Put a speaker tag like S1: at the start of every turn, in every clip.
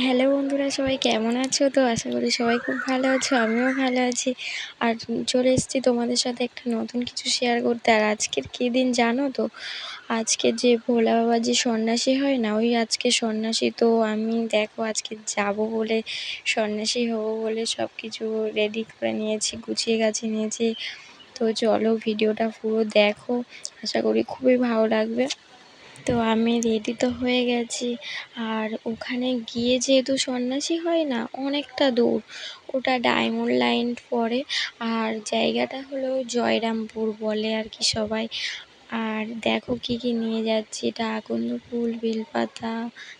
S1: Hello বন্ধুরা, সবাই কেমন আছো? তো আশা করি সবাই খুব ভালো আছো, আমিও ভালো আছি। আর চলে এসেছি তোমাদের সাথে একটা নতুন কিছু শেয়ার করতে। আর আজকের কী দিন জানো তো? আজকে যে ভোলা বাবা যে সন্ন্যাসী হয় না, ওই আজকে সন্ন্যাসী। তো আমি দেখো আজকে যাব বলে, সন্ন্যাসী হব বলে সব কিছু রেডি করে নিয়েছি, গুছিয়ে গাছিয়ে নিয়েছি। তো চলো ভিডিওটা পুরো দেখো। আশা করি খুবই ভালো লাগবে। তো আমি রেডি তো হয়ে গেছি। আর ওখানে গিয়ে যেহেতু সন্ন্যাসী হয় না, অনেকটা দূর। ওটা ডায়মন্ড লাইন পড়ে। আর জায়গাটা হলো জয়রামপুর বলে আর কি সবাই। আর দেখো কি কি নিয়ে যাচ্ছি। এটা আকন্দ ফুল, বেলপাতা,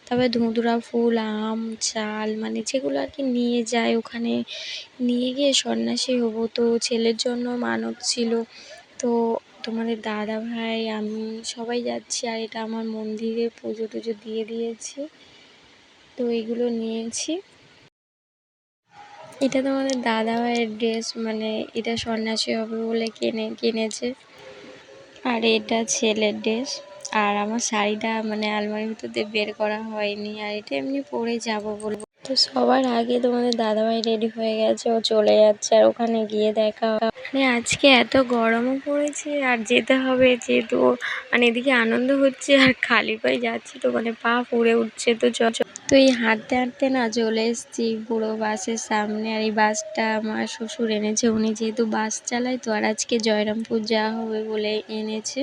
S1: তারপরে ধুঁধুরা ফুল, আম, চাল মানে যেগুলো আর কি নিয়ে যায় ওখানে। নিয়ে গিয়ে সন্ন্যাসী হব। তো ছেলের জন্য মানত ছিল। তো তোমাদের দাদা ভাই, আমি সবাই যাচ্ছি আর এটা আমার মন্দিরে পুজো টুজো দিয়ে দিয়েছি। তো এগুলো নিয়েছি। এটা তোমাদের দাদা ভাইয়ের ড্রেস মানে এটা সন্ন্যাসী হবে বলে কিনে, কিনেছে। আর এটা ছেলের ড্রেস। আর আমার শাড়িটা মানে আলমারির ভিতর দিয়ে বের করা হয়নি। আর এটা এমনি পরে যাব বলব তো সবার আগে তোমাদের দাদাভাই রেডি হয়ে গেছে, ও চলে যাচ্ছে আর ওখানে গিয়ে দেখা মানে আজকে এত গরমও পড়েছে আর যেতে হবে যেহেতু মানে এদিকে আনন্দ হচ্ছে আর খালি পায়ে যাচ্ছে তো মানে পা পুড়ে উঠছে তো, চ তো এই হাঁটতে হাঁটতে না চলে এসেছি পুরো বাসের সামনে আর এই বাসটা আমার শ্বশুর এনেছে, উনি যেহেতু বাস চালায় তো আর আজকে জয়রামপুর যাওয়া হবে বলে এনেছে।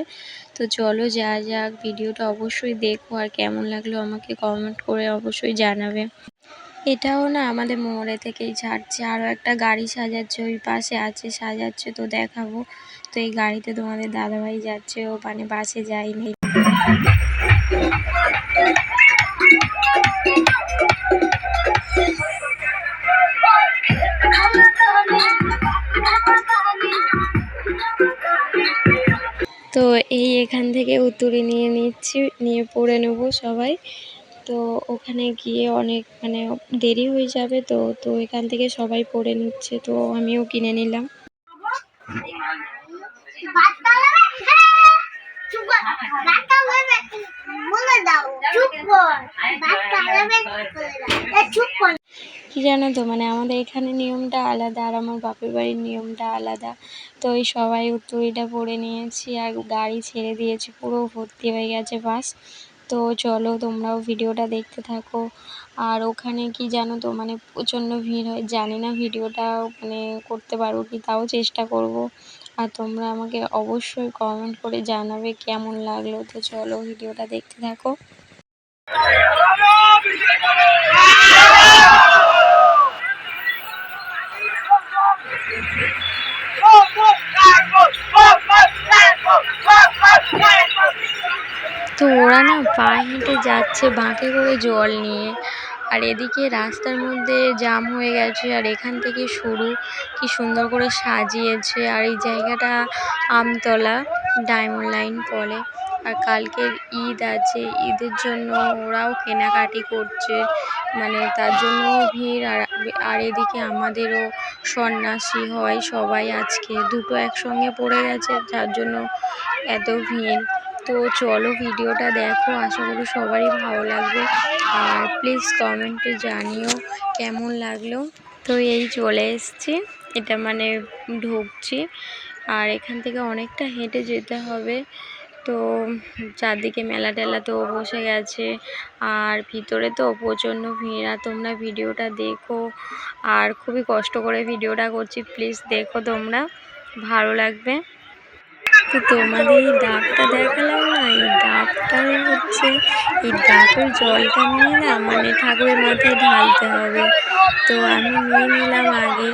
S1: তো চলো যা যাক, ভিডিওটা অবশ্যই দেখো আর কেমন লাগল আমাকে কমেন্ট করে অবশ্যই জানাবে। এটাও না আমাদের মোড়ে থেকেই ছাড়ছে। আরও একটা গাড়ি সাজাচ্ছে, ওই পাশে আছে, সাজাচ্ছে তো দেখাবো। তো এই গাড়িতে তোমাদের দাদাভাই যাচ্ছে, ও মানে বাসে যায়নি। তো এই এখান থেকে উত্তরে নিয়ে নিচ্ছি, নিয়ে পড়ে নেব সবাই। তো ওখানে গিয়ে অনেক মানে দেরি হয়ে যাবে তো তো এখান থেকে সবাই পড়ে নিচ্ছে, তো আমিও কিনে নিলাম। কি জানো তো মানে আমাদের এখানে নিয়মটা আলাদা আর আমার বাপের বাড়ির নিয়মটা আলাদা। তো ওই সবাই উত্তরীটা পরে নিয়েছি আর গাড়ি ছেড়ে দিয়েছি, পুরো ভর্তি হয়ে গেছে বাস। তো চলো তোমরাও ভিডিওটা দেখতে থাকো। আর ওখানে কি জানো তো মানে প্রচণ্ড ভিড় হয়। জানি না ভিডিওটা মানে করতে পারব কি তাও চেষ্টা করব। আর তোমরা আমাকে অবশ্যই কমেন্ট করে জানাবে কেমন লাগল। তো চলো ভিডিওটা দেখতে থাকো। তো ওরা না পায়ে হেঁটে যাচ্ছে বাঁকে করে জল নিয়ে। আর এদিকে রাস্তার মধ্যে জাম হয়ে গেছে আর এখান থেকে শুরু। কি সুন্দর করে সাজিয়েছে আর এই জায়গাটা আমতলা ডায়মন্ড লাইন বলে। আর কালকের ঈদ আছে, ঈদের জন্য ওরাও কেনাকাটি করছে। মানে তার জন্য ভিড় আর আর এদিকে আমাদেরও সন্ন্যাসী হয় সবাই আজকে। দুটো একসঙ্গে পড়ে গেছে, যার জন্য এত ভিড়। তো চলো ভিডিওটা দেখো, আশা করি সবারই ভালো লাগবে। আর প্লিজ কমেন্টে জানিও কেমন লাগল। তো এই চলে এসছি, এটা মানে ঢুকছি। আর এখান থেকে অনেকটা হেঁটে যেতে হবে। তো চারদিকে মেলা টেলা তো বসে গেছে। আর ভিতরে তো প্রচণ্ড ভিড়, আর তোমরা ভিডিওটা দেখো। আর খুবই কষ্ট করে ভিডিওটা করছি প্লিজ দেখো তোমরা, ভালো লাগবে। তো তোমাদের এই ডাবটা দেখালাম। ডাবটাই হচ্ছে এই ডাবের জলটা নিয়ে না মানে ঠাকুরের মাথায় ঢালতে হবে। তো আমি নিয়ে নিলাম আগে,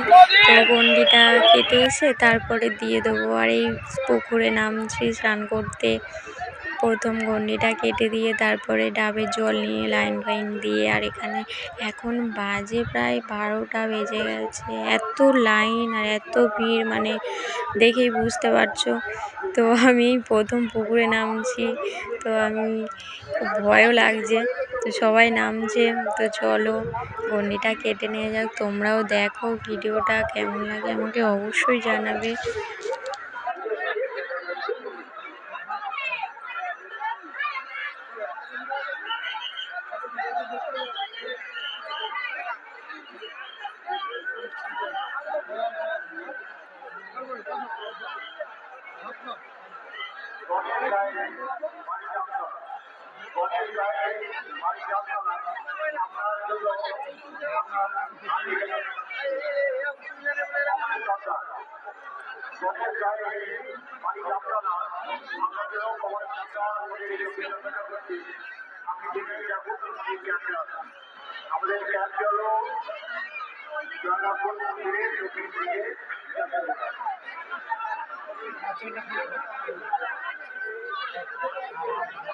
S1: তো গন্ডিটা কেটে এসে তারপরে দিয়ে দেবো। আর এই পুকুরে নামছি স্নান করতে প্রথম গন্ডিটা কেটে দিয়ে তারপরে ডাবের জল নিয়ে লাইন ফাইন দিয়ে, আর এখানে এখন বাজে প্রায় বারোটা বেজে গেছে। এত লাইন আর এত ভিড় মানে দেখেই বুঝতে পারছ। তো আমি প্রথম পুকুরে নামছি, তো আমি ভয়ও লাগছে। তো সবাই নামছে, তো চলো গন্ডিটা কেটে নিয়ে যাক। তোমরাও দেখো ভিডিওটা কেমন লাগে, আমাকে অবশ্যই জানাবে।
S2: আমাদের ক্যাব গেল Thank you.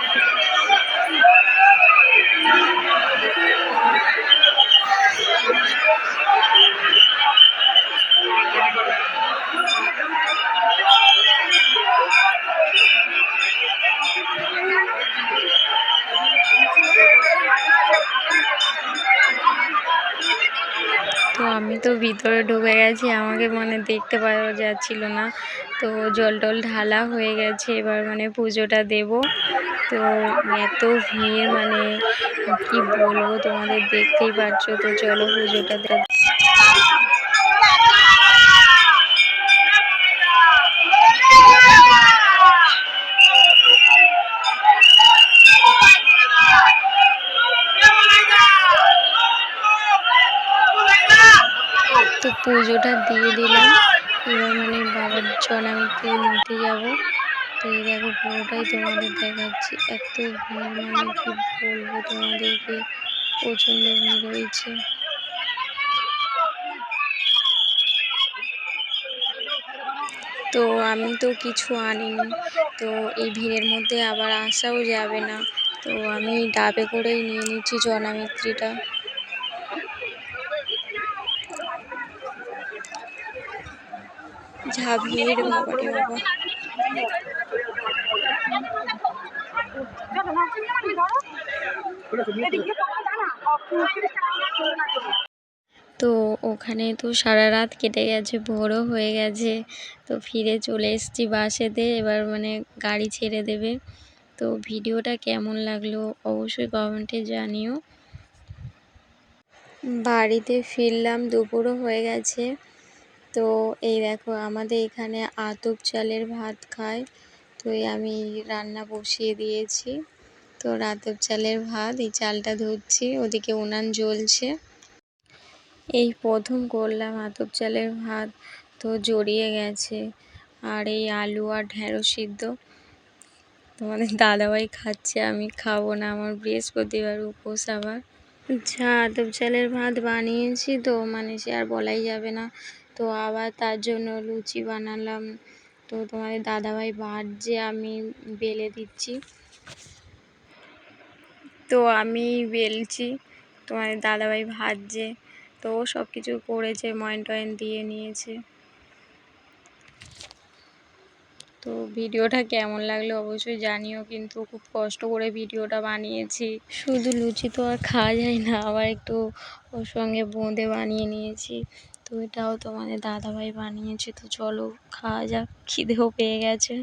S1: তো আমি তো ভিতরে ঢুকে গেছি, আমাকে মানে দেখতে পাওয়া যাচ্ছিল না। তো জল টল ঢালা হয়ে গেছে, এবার মানে পুজোটা দেব। তো এত ভিড় মানে কি বলব, তোমাদের দেখতেই পাচ্ছ। তো চলো পুজোটা দেব পুজোটা দিয়ে দিলাম। এবার মানে বাবার জনামিতে নিতে যাব। তো এই দেখো পুরোটাই তোমাদের দেখাচ্ছি। এত ভিড় মানে কি বলব তোমাদেরকে? প্রচণ্ড ভিড় হয়েছে। তো আমি তো কিছু আনিনি। তো এই ভিড়ের মধ্যে আবার আসাও যাবে না। তো আমি ডাবে করেই নিয়ে নিচ্ছি জনামিত্রীটা যা ভিড় বাবারে বাবা তো ওখানে তো সারা রাত কেটে গেছে ভোরও হয়ে গেছে। তো ফিরে চলে এসেছি বাসেতে এবার মানে গাড়ি ছেড়ে দেবে। তো ভিডিওটা কেমন লাগল অবশ্যই কমেন্টে জানিও। বাড়িতে ফিরলাম দুপুরও হয়ে গেছে। তো এই দেখো আমাদের এখানে আতপ চালের ভাত খায়। তো আমি রান্না বসিয়ে দিয়েছি। তো আতপ চালের ভাত, এই চালটা ধরছি, ওদিকে উনান জ্বলছে। এই প্রথম করলাম আতপ চালের ভাত, তো জড়িয়ে গেছে। আর এই আলু আর ঢেঁড়স সিদ্ধ। তোমাদের দাদাভাই খাচ্ছে, আমি খাব না, আমার বৃহস্পতিবার উপোস আবার। যা আতপ চালের ভাত বানিয়েছি তো মানে সে আর বলাই যাবে না। তো আবার তার জন্য লুচি বানালাম। তো তোমাদের দাদাভাই ভাজছে আমি বেলে দিচ্ছি। তো আমি বেলছি। তোমাদের দাদাভাই ভাজছে তো সব কিছু করেছে, ময়ন টয়েন দিয়ে নিয়েছে। তো ভিডিওটা কেমন লাগল অবশ্যই জানিও, কিন্তু খুব কষ্ট করে ভিডিওটা বানিয়েছি। শুধু লুচি তো আর খাওয়া যায় না, আবার একটু ওর সঙ্গে বোঁদে বানিয়ে নিয়েছি। তো এটাও তোমাদের দাদাভাই বানিয়েছে, তো চলো খাওয়া যাক, খিদেও পেয়ে গেছে।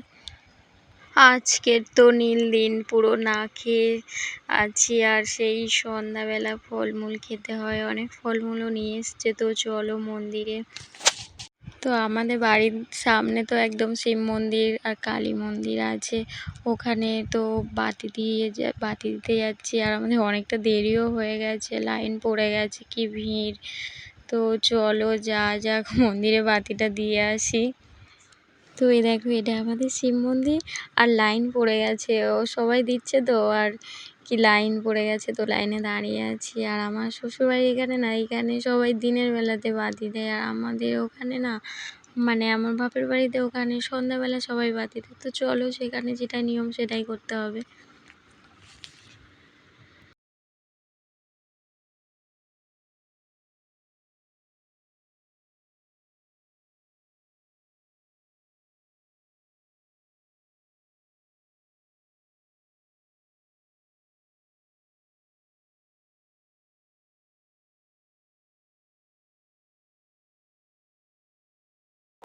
S1: আজকের তো নীল দিন, পুরো না খেয়ে আছি আর সেই সন্ধ্যাবেলা ফলমূল খেতে হয়, অনেক ফলমূলও নিয়ে এসছে, তো চলো মন্দিরে। তো আমাদের বাড়ির সামনে তো একদম শিব মন্দির আর কালী মন্দির আছে, ওখানে তো বাতি দিয়ে বাতি দিতে যাচ্ছি আর আমাদের অনেকটা দেরিও হয়ে গেছে, লাইন পড়ে গেছে, কি ভিড়। তো চলো যা যাক, মন্দিরে বাতিটা দিয়ে আসি। তো এই দেখো, এটা আমাদের শিব মন্দির। আর লাইন পড়ে গেছে, ও সবাই দিচ্ছে তো। আর কি লাইন পড়ে গেছে, তো লাইনে দাঁড়িয়ে আছি। আর আমার শ্বশুরবাড়ি এখানে না, এখানে সবাই দিনের বেলাতে বাতি দেয়। আর আমাদের ওখানে না মানে আমার বাপের বাড়িতে ওখানে সন্ধ্যাবেলা সবাই বাতি দেয়। তো চলো, সেখানে যেটা নিয়ম সেটাই করতে হবে।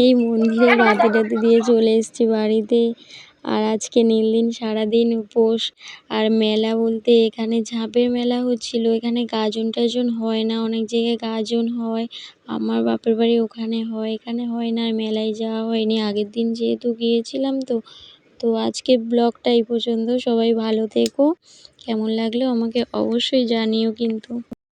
S3: এই
S1: মন্দিরে রাতে টাতি দিয়ে চলে এসেছি বাড়িতে। আর আজকে নীল দিন সারাদিন উপোস। আর মেলা বলতে এখানে ঝাঁপের মেলা হচ্ছিল। এখানে গাজন টাজন হয় না, অনেক জায়গায় গাজন হয়। আমার বাপের বাড়ি ওখানে হয়, এখানে হয় না মেলায় যাওয়া হয়নি। আগের দিন যেহেতু গিয়েছিলাম তো তো আজকে ব্লগটা এই পর্যন্ত। সবাই ভালো থেকো। কেমন লাগল আমাকে অবশ্যই জানিও কিন্তু।